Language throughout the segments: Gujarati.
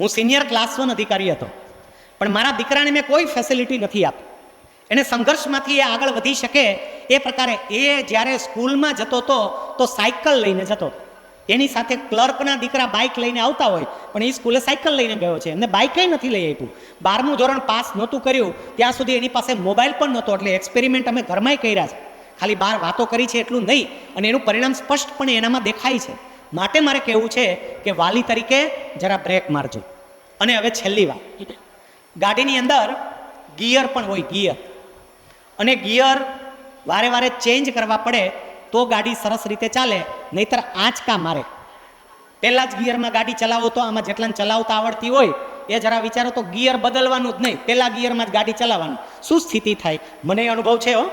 હું સિનિયર ક્લાસ વન અધિકારી હતો. પણ મારા દીકરાને મેં કોઈ ફેસિલિટી નથી આપી. એને સંઘર્ષમાંથી એ આગળ વધી શકે એ પ્રકારે એ જ્યારે સ્કૂલમાં જતો હતો તો સાયકલ લઈને જતો એની સાથે ક્લર્કના દીકરા બાઇક લઈને આવતા હોય, પણ એ સ્કૂલે સાયકલ લઈને ગયો છે. એમને કંઈ નથી લઈ આપ્યું. બારમું ધોરણ પાસ નહોતું કર્યું, ત્યાં સુધી એની પાસે મોબાઈલ પણ નહોતો, એટલે એક્સપેરિમેન્ટ અમે ઘરમાંય કર્યા છે. ખાલી બહાર વાતો કરી છે એટલું નહીં, અને એનું પરિણામ સ્પષ્ટપણે એનામાં દેખાય છે. માટે મારે કહેવું છે કે વાલી તરીકે જરા બ્રેક મારજો. અને હવે છેલ્લી વાત. ગાડીની અંદર ગિયર પણ હોય, ગિયર. અને ગિયર વારે વારે ચેન્જ કરવા પડે તો ગાડી સરસ રીતે ચાલે, નહીતર આંચકા મારે. પહેલાં જ ગિયરમાં ગાડી ચલાવો તો આમાં જેટલાને ચલાવતા આવડતી હોય, એ જરા વિચારો તો ગિયર બદલવાનું જ નહીં, પહેલા ગિયરમાં જ ગાડી ચલાવવાની. શું સ્થિતિ થાય? મને એ અનુભવ છે હો.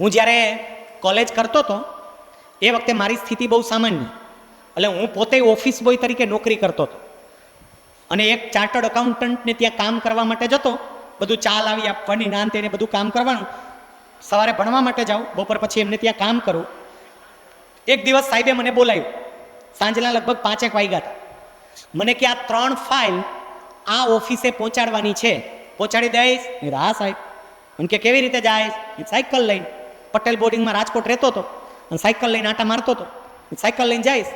હું જ્યારે કોલેજ કરતો હતો એ વખતે મારી સ્થિતિ બહુ સામાન્ય. એટલે હું પોતે ઓફિસ બોય તરીકે નોકરી કરતો હતો. અને એક ચાર્ટર્ડ અકાઉન્ટન્ટને ત્યાં કામ કરવા માટે જતો, બધું ચા લાવી આપવાની નાન તેને બધું કામ કરવાનું. સવારે ભણવા માટે જાઉં, બપોર પછી એમને ત્યાં કામ કરું. એક દિવસ સાહેબે મને બોલાવ્યું. સાંજના લગભગ પાંચેક વાગ્યા હતા. મને કે આ ત્રણ ફાઇલ આ ઓફિસે પહોંચાડવાની છે. પહોંચાડી દઈશ. મેં હા, સાહેબ. મને કે, કેવી રીતે જાય? સાયકલ લઈને. પટેલ બોર્ડિંગમાં રાજકોટ રહેતો હતો. અને સાયકલ લઈને આટા મારતો હતો. સાયકલ લઈને જઈશ.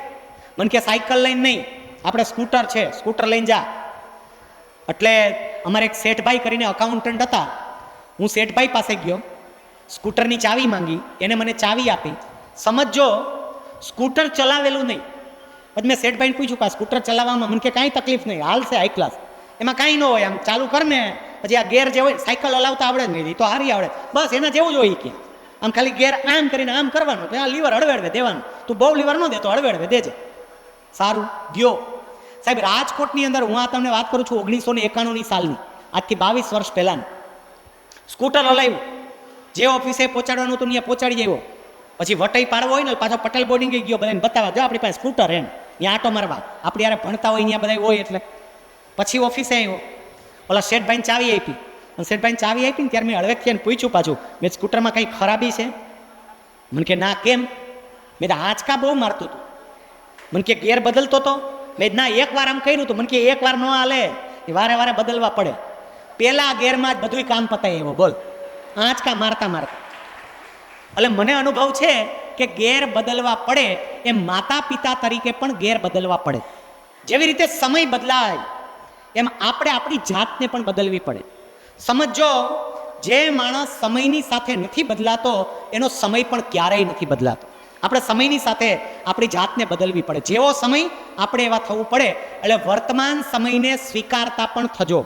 મને કે, સાયકલ લઈને નહીં. આપણે સ્કૂટર છે, સ્કૂટર લઈને જા. એટલે અમારે એક શેઠભાઈ કરીને અકાઉન્ટન્ટ હતા. હું શેઠભાઈ પાસે ગયો. સ્કૂટરની ચાવી માંગી, એને મને ચાવી આપી. સમજો સ્કૂટર ચલાવેલું નહીં. પછી મેં શેઠભાઈને પૂછ્યું કે આ સ્કૂટર ચલાવવામાં મને કે કાંઈ તકલીફ નહીં હાલશે હાઈ ક્લાસ એમાં કાંઈ ન હોય, આમ ચાલુ કર ને. પછી આ ગેર જે હોય સાયકલ હલાવતા આવડે જ નહીં તો હારી આવડે. બસ એના જેવું જ હોય કે આમ ખાલી ગેર આમ કરીને આમ કરવાનું તો આ લીવર હળવેડવે દેવાનું. તું બહુ લીવર ન દેતો હળવેડવે દેજે. સારું, ગયો. સાહેબ, રાજકોટની અંદર હું આ તમને વાત કરું છું ઓગણીસો ને એકાણુંની સાલની. આજથી બાવીસ વર્ષ પહેલાંની. સ્કૂટર હલાવ્યું. જે ઓફિસે પહોંચાડવાનું હતું ત્યાં પહોંચાડી આવ્યો. પછી વટાઈ પાડવો હોય ને, પાછો પટેલ બોર્ડિંગે ગયો, બધાને બતાવવા. જો આપણી પાસે સ્કૂટર એમ ત્યાં આટો મારવા. આપણે યારે ભણતા હોય ત્યાં બધા હોય એટલે. પછી ઓફિસે આવ્યો. ઓલા શેઠભાઈને ચાવી આપી. અને શેઠભાઈને ચાવી આપી ને ત્યારે મેં હળવેક થઈને પૂછ્યું પાછું, મેં સ્કૂટરમાં કંઈ ખરાબી છે? મને કે, ના, કેમ? મેં તો આંચકા બહુ મારતું હતું. મને કે ગેર બદલતો તો? મેં ના એક વાર આમ કર્યું હતું મને કે એક વાર ન હાલે. એ વારે વારે બદલવા પડે. પહેલાં ગેરમાં જ બધુંય કામ પતાય એવો, બોલ. આંચકા મારતા મારતા. એટલે મને અનુભવ છે કે ગેર બદલવા પડે એ માતા પિતા તરીકે પણ ગેર બદલવા પડે. જેવી રીતે સમય બદલાય, એમ આપણે આપણી જાતને પણ બદલવી પડે. સમજો જે માણસ સમયની સાથે નથી બદલાતો, એનો સમય પણ ક્યારેય નથી બદલાતો. આપણે સમયની સાથે આપણી જાતને બદલવી પડે. જેવો સમય આપણે એવા થવું પડે, એટલે વર્તમાન સમયને સ્વીકારતા પણ થજો.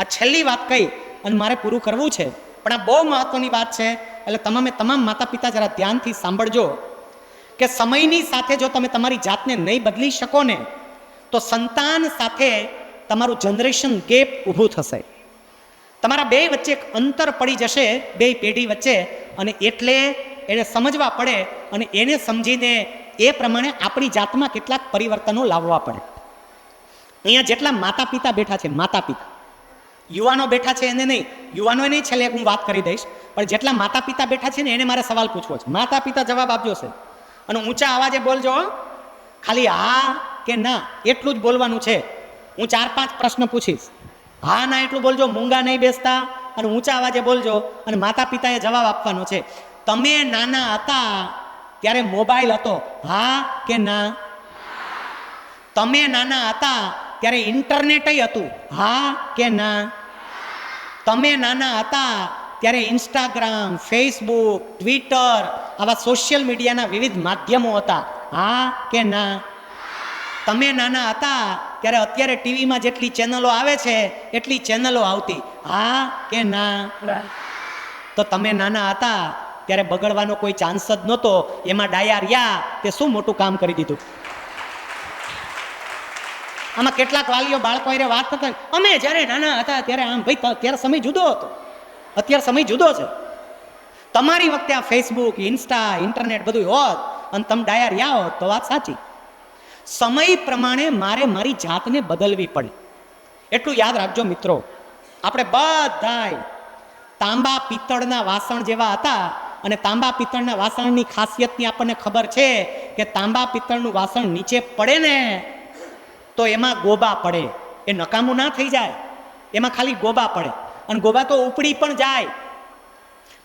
આ છેલ્લી વાત કહી, અને મારે પૂરું કરવું છે. પણ આ બહુ મહત્વની વાત છે, એટલે તમામે તમામ માતા પિતા જરા ધ્યાનથી સાંભળજો કે સમયની સાથે જો તમે તમારી જાતને નહીં બદલી શકો ને, તો સંતાન સાથે તમારું જનરેશન ગેપ ઊભું થશે. તમારા બે વચ્ચે એક અંતર પડી જશે, બે પેઢી વચ્ચે, અને એટલે એને સમજવા પડે અને એને સમજીને એ પ્રમાણે આપણી જાતમાં કેટલાક પરિવર્તનો લાવવા પડે. અહીંયા જેટલા માતા પિતા બેઠા છે માતા પિતા યુવાનો બેઠા છે એને નહીં યુવાનો નહીં છેલ્લે હું વાત કરી દઈશ, પણ જેટલા માતા પિતા બેઠા છે ને એને મારે સવાલ પૂછવો છે. માતા પિતા જવાબ આપજો છે અને ઊંચા અવાજે બોલજો ખાલી હા કે ના, એટલું જ બોલવાનું છે. હું ચાર પાંચ પ્રશ્ન પૂછીશ. હા, ના, એટલું બોલજો. મૂંગા નહીં બેસતા. અને ઊંચા અવાજે બોલજો. અને માતા પિતાએ જવાબ આપવાનો છે. તમે નાના હતા ત્યારે મોબાઈલ હતો. હા કે ના? તમે નાના હતા ત્યારે ઇન્ટરનેટ હતું. હા કે ના? તમે નાના હતા ત્યારે ઇન્સ્ટાગ્રામ ફેસબુક ટ્વિટર આવા સોશિયલ મીડિયાના વિવિધ માધ્યમો હતા. હા કે ના? તમે નાના હતા ત્યારે અત્યારે ટીવીમાં જેટલી ચેનલો આવે છે એટલી ચેનલો આવતી. હા કે ના? તો તમે નાના હતા ત્યારે બગડવાનો કોઈ ચાન્સ જ નહોતો. એમાં ડાયા રહ્યા તે શું મોટું કામ કરી દીધું. આમાં કેટલાક વાલીઓ બાળકો હારે વાત કરતા અમે જ્યારે નાના હતા ત્યારે આમ ભાઈ અત્યારે ત્યારે સમય જુદો હતો. અત્યારે સમય જુદો છે. તમારી વખતે આ ફેસબુક ઇન્સ્ટા ઇન્ટરનેટ બધું હોત અને તમે ડાયા રહ્યા હોત તો વાત સાચી. સમય પ્રમાણે મારે મારી જાતને બદલવી પડે. એટલું યાદ રાખજો મિત્રો. આપણે બધાય તાંબા, પિત્તળના વાસણ જેવા હતા અને તાંબા પિત્તળના વાસણની ખાસિયતની આપણને ખબર છે કે તાંબા પિત્તળનું વાસણ નીચે પડે ને, તો એમાં ગોબા પડે. એ નકામું ના થઈ જાય. એમાં ખાલી ગોબા પડે. અને ગોબા તો ઉપડી પણ જાય.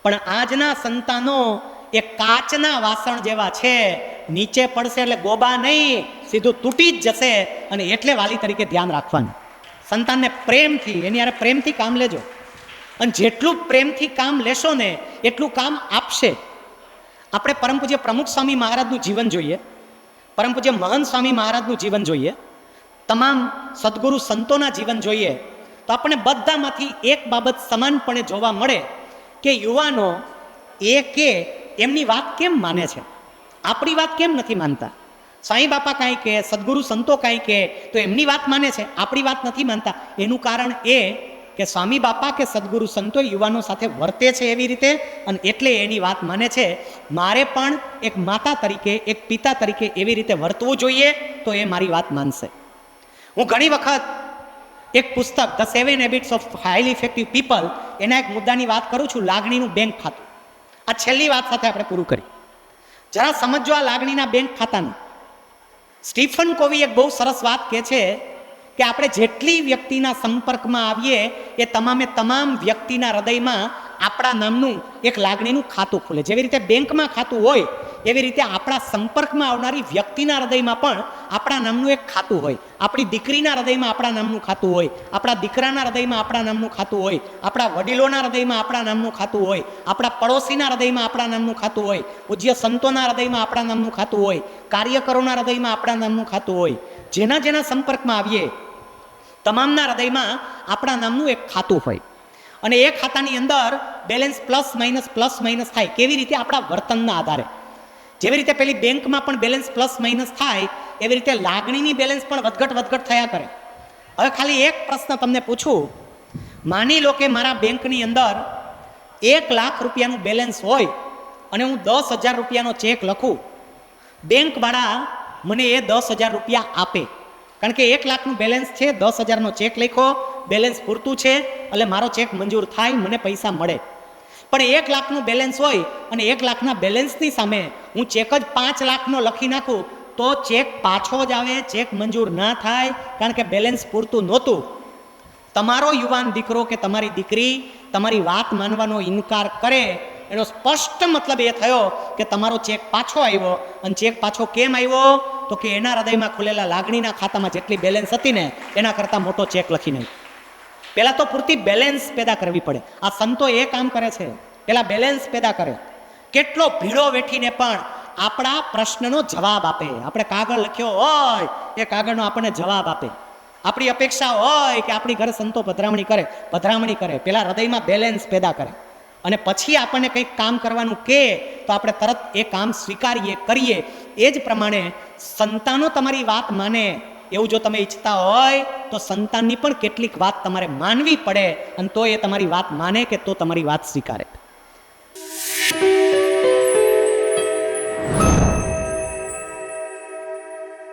પણ આજના સંતાનો એ કાચના વાસણ જેવા છે. નીચે પડશે એટલે ગોબા નહીં, સીધું તૂટી જ જશે. અને એટલે વાલી તરીકે ધ્યાન રાખવાનું. સંતાનને પ્રેમથી, એની યારે પ્રેમથી કામ લેજો. અને જેટલું પ્રેમથી કામ લેશો ને, એટલું કામ આપશે. આપણે પરમ પૂજ્ય પ્રમુખ સ્વામી મહારાજનું જીવન જોઈએ. પરમ પૂજ્ય મહંત સ્વામી મહારાજનું જીવન જોઈએ. તમામ સદગુરુ સંતોના જીવન જોઈએ. તો આપણે બધામાંથી એક બાબત સમાનપણે જોવા મળે કે યુવાનો એ કે એમની વાત કેમ માને છે? આપણી વાત કેમ નથી માનતા? સાંઈ બાપા કાંઈ કે, સદગુરુ સંતો કાંઈ કે, તો એમની વાત માને છે? આપણી વાત નથી માનતા. એનું કારણ એ કે સ્વામી બાપા કે સદગુરુ સંતો યુવાનો સાથે વર્તે છે એવી રીતે? અને એટલે એની વાત માને છે, મારે પણ એક માતા તરીકે, એક પિતા તરીકે એવી રીતે વર્તવું જોઈએ તો એ મારી વાત માનશે. હું ઘણી વખત એક પુસ્તક the seven habits of highly effective people એના એક મુદ્દાની વાત કરું છું, લાગણીનું બેંક ખાતું. આ છેલ્લી વાત સાથે આપણે પૂરું કરી. જરા સમજો આ લાગણીના બેંક ખાતાનું. સ્ટીફન કોવી એક બહુ સરસ વાત કહે છે કે આપણે જેટલી વ્યક્તિના સંપર્કમાં આવીએ, એ તમામે તમામ વ્યક્તિના હૃદયમાં આપણા નામનું એક લાગણીનું ખાતું ખુલે. જેવી રીતે બેંકમાં ખાતું હોય, એવી રીતે આપણા સંપર્કમાં આવનારી વ્યક્તિના હૃદયમાં પણ આપણા નામનું એક ખાતું હોય. આપણી દીકરીના હૃદયમાં આપણા નામનું ખાતું હોય. આપણા દીકરાના હૃદયમાં આપણા નામનું ખાતું હોય. આપણા વડીલોના હૃદયમાં આપણા નામનું ખાતું હોય. આપણા પડોશીના હૃદયમાં આપણા નામનું ખાતું હોય. પૂજ્ય સંતોના હૃદયમાં આપણા નામનું ખાતું હોય. કાર્યકરોના હૃદયમાં આપણા નામનું ખાતું હોય. જેના જેના સંપર્કમાં આવીએ તમામના હૃદયમાં આપણા નામનું એક ખાતું હોય. અને એ ખાતાની અંદર balance plus minus plus minus થાય કેવી રીતે આપણા વર્તનના આધારે. જેવી રીતે પેલી બેંકમાં પણ બેલેન્સ પ્લસ માઇનસ થાય, એવી રીતે લાગણીની બેલેન્સ પણ વધઘટ વધઘટ થયા કરે. હવે ખાલી એક પ્રશ્ન તમને પૂછું. માની લો કે મારા બેંકની અંદર એક લાખ રૂપિયાનું બેલેન્સ હોય અને હું દસ હજાર રૂપિયાનો ચેક લખું. બેંકવાળા મને એ દસ હજાર રૂપિયા આપે. કારણ કે એક લાખનું બેલેન્સ છે, દસ હજારનો ચેક લખો બેલેન્સ પૂરતું છે, એટલે મારો ચેક મંજૂર થાય મને પૈસા મળે. પણ એક લાખનું બેલેન્સ હોય અને એક લાખના બેલેન્સની સામે હું ચેક જ પાંચ લાખનો લખી નાખું, તો ચેક પાછો જ આવે ચેક મંજૂર ના થાય, કારણ કે બેલેન્સ પૂરતું નહોતું. તમારો યુવાન દીકરો કે તમારી દીકરી તમારી વાત માનવાનો ઇનકાર કરે, એનો સ્પષ્ટ મતલબ એ થયો કે તમારો ચેક પાછો આવ્યો, અને ચેક પાછો કેમ આવ્યો? તો કે એના હૃદયમાં ખુલેલા લાગણીના ખાતામાં જેટલી બેલેન્સ હતી ને, એના કરતાં મોટો ચેક લખીને પહેલાં તો પૂરતી બેલેન્સ પેદા કરવી પડે. આ સંતો એ કામ કરે છે. પહેલાં બેલેન્સ પેદા કરે. કેટલો ભીડો વેઠીને પણ આપણા પ્રશ્નનો જવાબ આપે. આપણે કાગળ લખ્યો હોય, એ કાગળનો આપણને જવાબ આપે. આપણી અપેક્ષા હોય કે આપણી ઘરે સંતો પધરામણી કરે. પધરામણી કરે. પેલા હૃદયમાં બેલેન્સ પેદા કરે. અને પછી આપણને કંઈક કામ કરવાનું કે, તો આપણે તરત એ કામ સ્વીકારીએ, કરીએ. એ જ પ્રમાણે સંતાનો તમારી વાત માને. એવું જો તમે ઈચ્છતા હોય, તો સંતાનની પણ કેટલીક વાત તમારે માનવી પડે, અને તો એ તમારી વાત માને કે તો તમારી વાત સ્વીકારે.